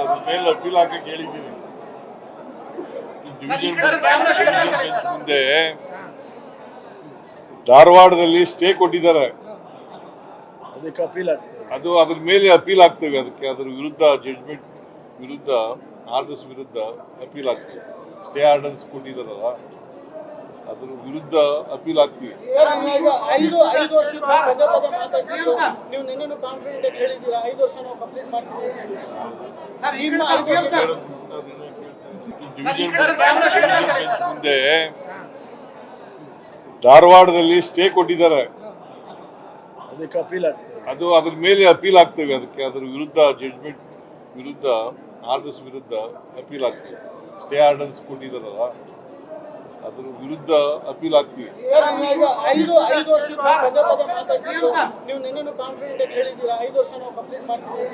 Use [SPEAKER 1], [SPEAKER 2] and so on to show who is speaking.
[SPEAKER 1] ಅದ್ರ ಮೇಲೆ ಅಪೀಲ್ ಹಾಕಕ್ಕೆ ಹೇಳಿದ್ದೀನಿ ಡಿವಿಷನ್ ಮುಂದೆ ಧಾರವಾಡದಲ್ಲಿ ಸ್ಟೇ ಕೊಟ್ಟಿದ್ದಾರೆ.
[SPEAKER 2] ಅದಕ್ಕೆ ಅಪೀಲ್ ಆಗ್ತದೆ.
[SPEAKER 1] ಅದು ಅದ್ರ ಮೇಲೆ ಅಪೀಲ್ ಆಗ್ತೇವೆ ಅದಕ್ಕೆ. ಅದ್ರ ವಿರುದ್ಧ ಜಡ್ಜ್ಮೆಂಟ್ ವಿರುದ್ಧ ಆರ್ಡರ್ಸ್ ವಿರುದ್ಧ ಅಪೀಲ್ ಆಗ್ತೇವೆ. ಸ್ಟೇ ಆರ್ಡರ್ಸ್ ಕೊಟ್ಟಿದ್ದಾರಲ್ಲ. ಅದ್ರ ವಿರುದ್ಧ ಅಪೀಲ್ ಆಗ್ತೀವಿ. ಮುಂದೆ ಧಾರವಾಡದಲ್ಲಿ ಸ್ಟೇ ಕೊಟ್ಟಿದ್ದಾರೆ.
[SPEAKER 2] ಅದಕ್ಕೆ ಅಪೀಲ್ ಆಗ್ತದೆ.
[SPEAKER 1] ಅದು ಅದ್ರ ಮೇಲೆ ಅಪೀಲ್ ಆಗ್ತೇವೆ. ಅದಕ್ಕೆ ಅದ್ರ ವಿರುದ್ಧ ಜಡ್ಜ್ಮೆಂಟ್ ವಿರುದ್ಧ ಆರ್ಡರ್ಸ್ ವಿರುದ್ಧ ಅಪೀಲ್ ಆಗ್ತೇವೆ. ಸ್ಟೇ ಆರ್ಡರ್ಸ್ ಕೊಟ್ಟಿದ್ದಾರಲ್ಲ. ಅದ್ರ ವಿರುದ್ಧ ಅಪೀಲ್ ಆಗ್ತೀವಿ.
[SPEAKER 3] ಸರ್ ಈಗ ಐದು ಐದು ವರ್ಷದ ಪದೇ ಪದೇ ಮಾತಾಡ್ತಿದ್ದು ನೀವು ಕಾನ್ಫಿಡೆಂಟ್ ಆಗಿ ಹೇಳಿದ್ದೀರಾ? ಐದು ವರ್ಷ ನಾವು ಕಂಪ್ಲೀಟ್ ಮಾಡ್ತೀವಿ